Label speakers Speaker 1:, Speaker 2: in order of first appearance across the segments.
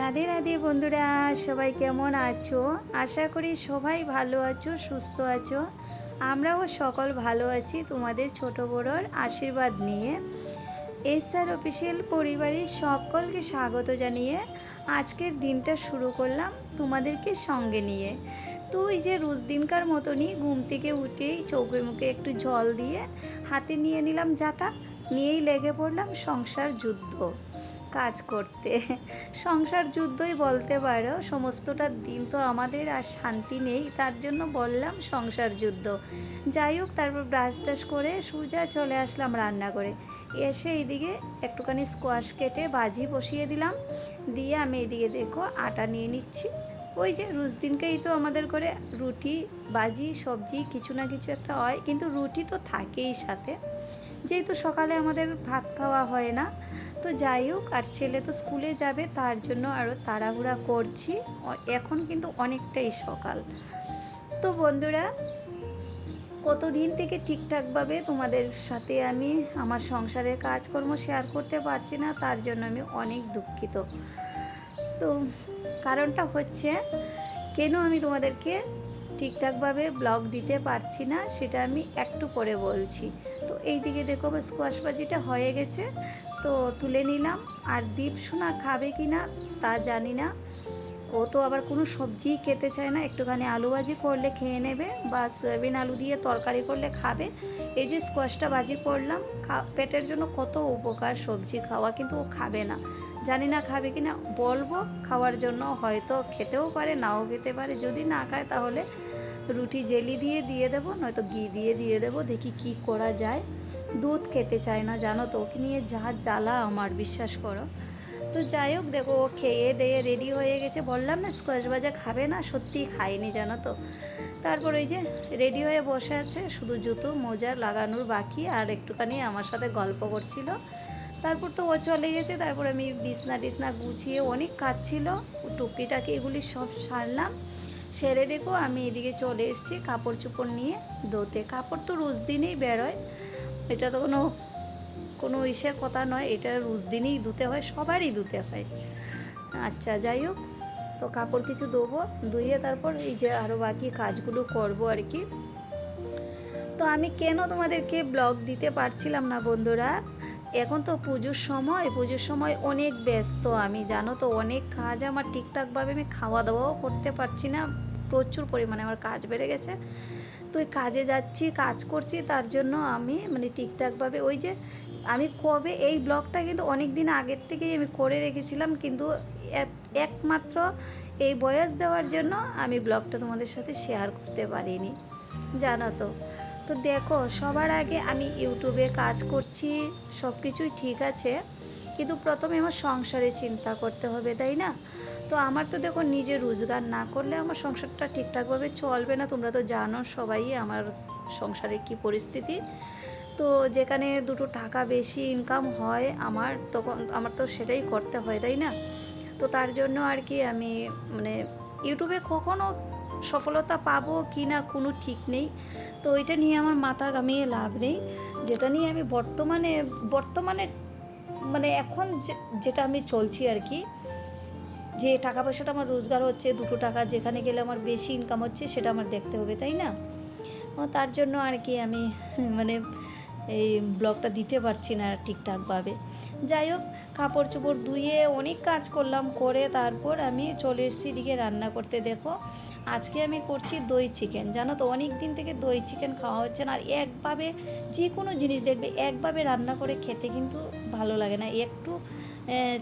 Speaker 1: রাধে রাধে বন্ধুরা, সবাই কেমন আছো? আশা করি সবাই ভালো আছো, সুস্থ আছো। আমরাও সকল ভালো আছি তোমাদের ছোট বড়োর আশীর্বাদ নিয়ে। এসআর অফিসিয়াল পরিবারের সকলকে স্বাগত জানিয়ে আজকের দিনটা শুরু করলাম তোমাদেরকে সঙ্গে নিয়ে। তো এই যে রোজ দিনকার মতনই ঘুম থেকে উঠেই চৌকে মুখে একটু জল দিয়ে হাতে নিয়ে নিলাম যাটা, নিয়েই লেগে পড়লাম সংসার যুদ্ধ। কাজ করতে। সংসার যুদ্ধই বলতে পারো, সমস্তটা দিন তো আমাদের আর শান্তি নেই, তার জন্য বললাম সংসার যুদ্ধ। যাই হোক, তারপর ব্রাশ টাশ করে সোজা চলে আসলাম রান্না করে। এসে এইদিকে একটুখানি স্কোয়াশ কেটে ভাজি বসিয়ে দিলাম। দিয়ে আমি এইদিকে দেখো আটা নিয়ে নিচ্ছি। ওই যে রোজ দিনকেই তো আমাদের করে রুটি, ভাজি, সবজি কিছু না কিছু একটা হয়, কিন্তু রুটি তো থাকেই সাথে। যেহেতু সকালে আমাদের ভাত খাওয়া হয় না তো যাই হোক, আর ছেলে তো স্কুলে যাবে, তার জন্য আরও তাড়াহুড়া করছি। এখন কিন্তু অনেকটাই সকাল। তো বন্ধুরা, কতদিন থেকে ঠিকঠাকভাবে তোমাদের সাথে আমি আমার সংসারের কাজকর্ম শেয়ার করতে পারছি না, তার জন্য আমি অনেক দুঃখিত। তো কারণটা হচ্ছে, কেন আমি তোমাদেরকে ঠিকঠাকভাবে ব্লগ দিতে পারছি না, সেটা আমি একটু পরে বলছি। তো এই দিকে দেখো আমার স্কোয়াশ হয়ে গেছে। তো তুলে নিলাম। আর দীপ সোনা খাবে কি না তা জানি না। ও তো আবার কোনো সবজি খেতে চায় না। একটুখানি আলু ভাজি করলে খেয়ে নেবে বা সয়াবিন আলু দিয়ে তরকারি করলে খাবে। এই যে স্কোয়াশটা ভাজি করলাম পেটের জন্য কত উপকার সবজি খাওয়া কিন্তু ও খাবে না। জানি না খাবে কি না বলব খাওয়ার জন্য হয়তো খেতেও পারে, নাও খেতে পারে। যদি না খায় তাহলে রুটি জেলি দিয়ে দিয়ে দেবো, নয়তো ঘি দিয়ে দিয়ে দেবো। দেখি কি করা যায়। দুধ খেতে চায় না, জানো তো? ওকে নিয়ে যা জ্বালা আমার, বিশ্বাস করো। তো যাই হোক, দেখো, ও খেয়ে দিয়ে রেডি হয়ে গেছে। বললাম না স্কোয়াশ ভাজা খাবে না? সত্যিই খায়নি, জানো তো? তারপর ওই যে রেডি হয়ে বসে আছে, শুধু জুতো, মোজা লাগানোর বাকি, আর একটুখানি আমার সাথে গল্প করছিল। তারপর তো ও চলে গেছে, তারপর আমি বিছনা টিছনা গুছিয়ে অনেক কাজ ছিল টুপিটাকে এগুলি সব সারলাম। সেরে দেখো, আমি এদিকে চলে এসেছি, কাপড় চোপড় নিয়ে ধোতে কাপড় তো রোজ দিনেই বেরোয়। এটা তো কোনো কোনো ইসে কথা নয়, এটা রোজ দিনই ধুতে হয়, সবারই ধুতে হয়। আচ্ছা যাই হোক, তো কাপড় কিছু দেবো ধুয়ে তারপর এই যে আরও বাকি কাজগুলো করব আর কি। তো আমি কেন তোমাদেরকে ব্লগ দিতে পারছিলাম না বন্ধুরা? এখন তো পুজোর সময় পুজোর সময় অনেক ব্যস্ত আমি, জানো তো, অনেক কাজ আমার ঠিকঠাকভাবে আমি খাওয়া দাওয়াও করতে পারছি না, প্রচুর পরিমাণে আমার কাজ বেড়ে গেছে। তো ওই কাজে যাচ্ছি, কাজ করছি, তার জন্য আমি মানে ঠিকঠাকভাবে ওই যে আমি কবে এই ব্লগটা কিন্তু অনেক দিন আগের থেকেই আমি করে রেখেছিলাম, কিন্তু এক- একমাত্র এই বয়স দেওয়ার জন্য আমি ব্লগটা তোমাদের সাথে শেয়ার করতে পারিনি, জানো তো। তো দেখো, সবার আগে আমি ইউটিউবে কাজ করছি সব কিছুই ঠিক আছে, কিন্তু প্রথমে আমার সংসারে চিন্তা করতে হবে, তাই না? তো আমার তো দেখো নিজে রোজগার না করলে আমার সংসারটা ঠিকঠাকভাবে চলবে না। তোমরা তো জানো সবাই আমার সংসারে কি পরিস্থিতি। তো যেখানে দুটো টাকা বেশি ইনকাম হয়, আমার তখন, আমার তো সেটাই করতে হয়, তাই না? তো তার জন্য আর কি আমি মানে ইউটিউবে কখনো সফলতা পাবো কি না কোনো ঠিক নেই। তো ওইটা নিয়ে আমার মাথা ঘামিয়ে লাভ নেই। যেটা নিয়ে আমি বর্তমানে বর্তমানে মানে এখন যেটা আমি চলছি আর কি যে টাকা পয়সাটা আমার রোজগার হচ্ছে, দুটো টাকা যেখানে গেলে আমার বেশি ইনকাম হচ্ছে, সেটা আমার দেখতে হবে, তাই না? তার জন্য আর কি আমি মানে এই ব্লগটা দিতে পারছি না ঠিকঠাকভাবে। যাই হোক কাপড় চোপড় ধুয়ে অনেক কাজ করলাম, করে তারপর আমি চলে এসেছি এদিকে রান্না করতে, দেখো। আজকে আমি করছি দই চিকেন জানো তো? অনেক দিন থেকে দই চিকেন খাওয়া হচ্ছে না, আর একভাবে যে কোনো জিনিস দেখবে, একভাবে রান্না করে খেতে কিন্তু ভালো লাগে না। একটু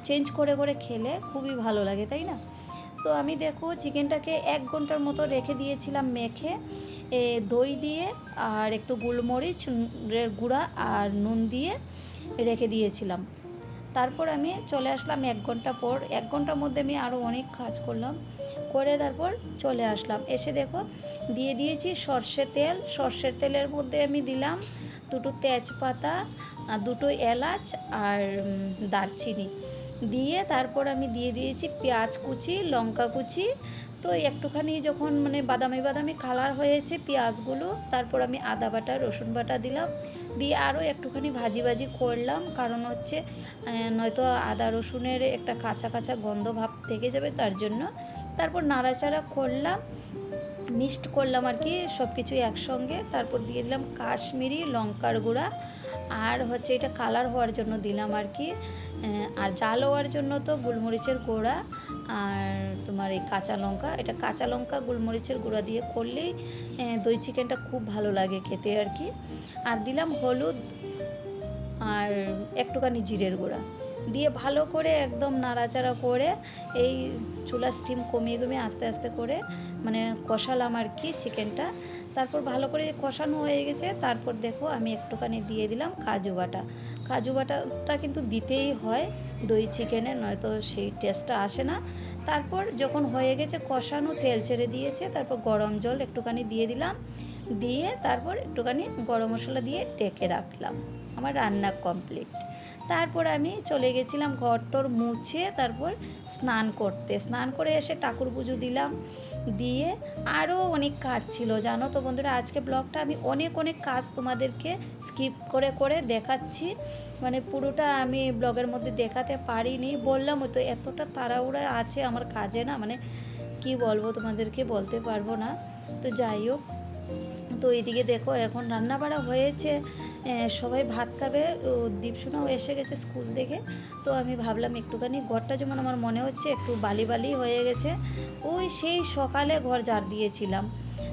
Speaker 1: চেঞ্জ করে করে খেলে খুবই ভালো লাগে, তাই না? তো আমি দেখো চিকেনটাকে এক ঘণ্টার মতো রেখে দিয়েছিলাম মেখে। দই দিয়ে আর একটু গোলমরিচ গুঁড়া আর নুন দিয়ে রেখে দিয়েছিলাম। তারপর আমি চলে আসলাম এক ঘণ্টা পর। এক ঘণ্টার মধ্যে আমি আরও অনেক কাজ করলাম। করে তারপর চলে আসলাম। এসে দেখো দিয়ে দিয়েছি সর্ষে তেল। সর্ষের তেলের মধ্যে আমি দিলাম দুটো তেজপাতা দুটো এলাচ আর দারচিনি। দিয়ে তারপর আমি দিয়ে দিয়েছি পেঁয়াজ কুচি, লঙ্কা কুচি। তো একটুখানি যখন মানে বাদামি বাদামি কালার হয়েছে পেঁয়াজগুলো, তারপর আমি আদা বাটা, রসুন বাটা দিলাম। দিয়ে আরও একটুখানি ভাজি ভাজি করলাম, কারণ হচ্ছে নয়তো আদা রসুনের একটা কাঁচা কাঁচা গন্ধ ভাব থেকে যাবে তার জন্য। তারপর নাড়াচাড়া করলাম, মিক্সড করলাম আর কি সব কিছু একসঙ্গে। তারপর দিয়ে দিলাম কাশ্মীরি লঙ্কার গুঁড়া। আর হচ্ছে এটা কালার হওয়ার জন্য দিলাম আর কি। আর জাল হওয়ার জন্য তো গোলমরিচের গুঁড়া আর তোমার এই কাঁচা লঙ্কা। এটা কাঁচা লঙ্কা, গোলমরিচের গুঁড়া দিয়ে করলেই দই চিকেনটা খুব ভালো লাগে খেতে আর কি। আর দিলাম হলুদ আর একটুখানি জিরের গুঁড়া। দিয়ে ভালো করে একদম নাড়াচাড়া করে এই চুলা স্টিম কমিয়ে কমিয়ে আস্তে আস্তে করে মানে কষালাম আর কি চিকেনটা। তারপর ভালো করে কষানো হয়ে গেছে। তারপর দেখো আমি একটুখানি দিয়ে দিলাম কাজু বাটা। কাজু বাটাটা কিন্তু দিতেই হয়, দই চিকেনে, নয়তো সেই টেস্টটা আসে না। তারপর যখন হয়ে গেছে কষানো, তেল ছেড়ে দিয়েছে, তারপর গরম জল একটুখানি দিয়ে দিলাম। দিয়ে তারপর একটুখানি গরম মশলা দিয়ে ডেকে রাখলাম। আমার রান্না কমপ্লিট। তারপর আমি চলে গেছিলাম ঘরটর মুছে তারপর স্নান করতে। স্নান করে এসে ঠাকুর পুজো দিলাম। দিয়ে আরও অনেক কাজ ছিল, জানো তো বন্ধুরা? আজকে ব্লগটা আমি অনেক অনেক কাজ তোমাদেরকে স্কিপ করে করে দেখাচ্ছি। মানে পুরোটা আমি ব্লগের মধ্যে দেখাতে পারিনি। বললাম তো এতটা তাড়াহুড়া আছে আমার কাজে না মানে কি বলব তোমাদেরকে বলতে পারব না। তো যাই হোক, তো এইদিকে দেখো এখন রান্না বাড়া হয়েছে। সবাই ভাত খাবে। দীপসোনাও এসে গেছে স্কুল থেকে তো আমি ভাবলাম একটুখানি, ঘরটা যেমন আমার মনে হচ্ছে, একটু বালি বালি হয়ে গেছে। ওই সেই সকালে ঘর ঝাড় দিয়েছিলাম।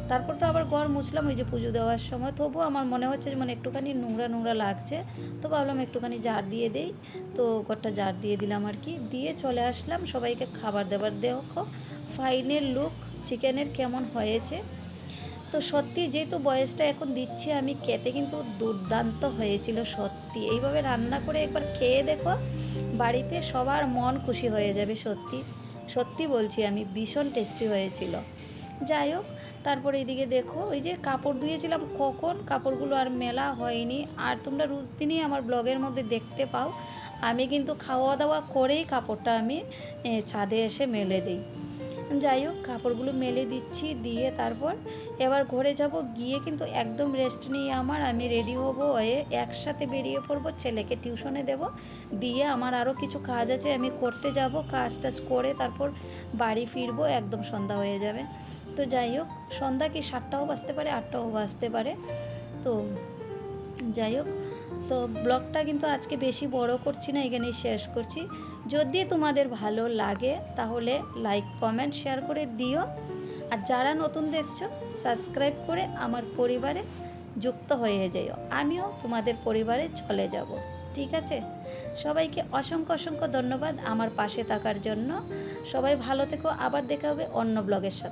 Speaker 1: তারপর তো আবার ঘর মুছলাম, ওই যে পুজো দেওয়ার সময়। তবুও আমার মনে হচ্ছে মানে একটুখানি নোংরা নোংরা লাগছে। তো ভাবলাম একটুখানি জার দিয়ে দেই। তো ঘরটা জার দিয়ে দিলাম আর কি। দিয়ে চলে আসলাম, সবাইকে খাবার দাবার দেখো ফাইনের লুক চিকেনের কেমন হয়েছে? তো সত্যি যেহেতু বয়সটা এখন দিচ্ছি আমি খেতে কিন্তু দুর্দান্ত হয়েছিল সত্যি। এইভাবে রান্না করে একবার খেয়ে দেখো, বাড়িতে সবার মন খুশি হয়ে যাবে সত্যি। সত্যি বলছি আমি, ভীষণ টেস্টি হয়েছিল। যাই হোক, তারপরে এদিকে দেখো, ওই যে কাপড় ধুয়েছিলাম কখন, কাপড়গুলো আর মেলা হয়নি। আর তোমরা রোজ দিনই আমার ব্লগের মধ্যে দেখতে পাও, আমি কিন্তু খাওয়া দাওয়া করেই কাপড়টা আমি ছাদে এসে মেলে দিই। যাই হোক, কাপড়গুলো মেলে দিচ্ছি, দিয়ে তারপর এবার ঘরে যাব। গিয়ে কিন্তু একদম রেস্ট নিয়ে আমার, আমি রেডি হব হয়ে একসাথে বেরিয়ে পড়ব, ছেলেকে টিউশনে দেব। দিয়ে আমার আরও কিছু কাজ আছে, আমি করতে যাব, কাজ টাজ করে তারপর বাড়ি ফিরবো, একদম সন্ধ্যা হয়ে যাবে। তো যাই হোক, সন্ধ্যা কি সাতটাও বাজতে পারে, আটটাও বাজতে পারে। তো যাই হোক, তো ব্লগটা কিন্তু আজকে বেশি বড় করছি না, এখানেই শেষ করছি। যদি তোমাদের ভালো লাগে, তাহলে লাইক কমেন্ট শেয়ার করে দিও। আর যারা নতুন দেখছ সাবস্ক্রাইব করে আমার পরিবারে যুক্ত হয়ে যাইও আমিও তোমাদের পরিবারে চলে যাব। ঠিক আছে? সবাইকে অসংখ্য অসংখ্য ধন্যবাদ আমার পাশে থাকার জন্য। সবাই ভালো থেকো। আবার দেখা হবে অন্য ব্লগের সাথে।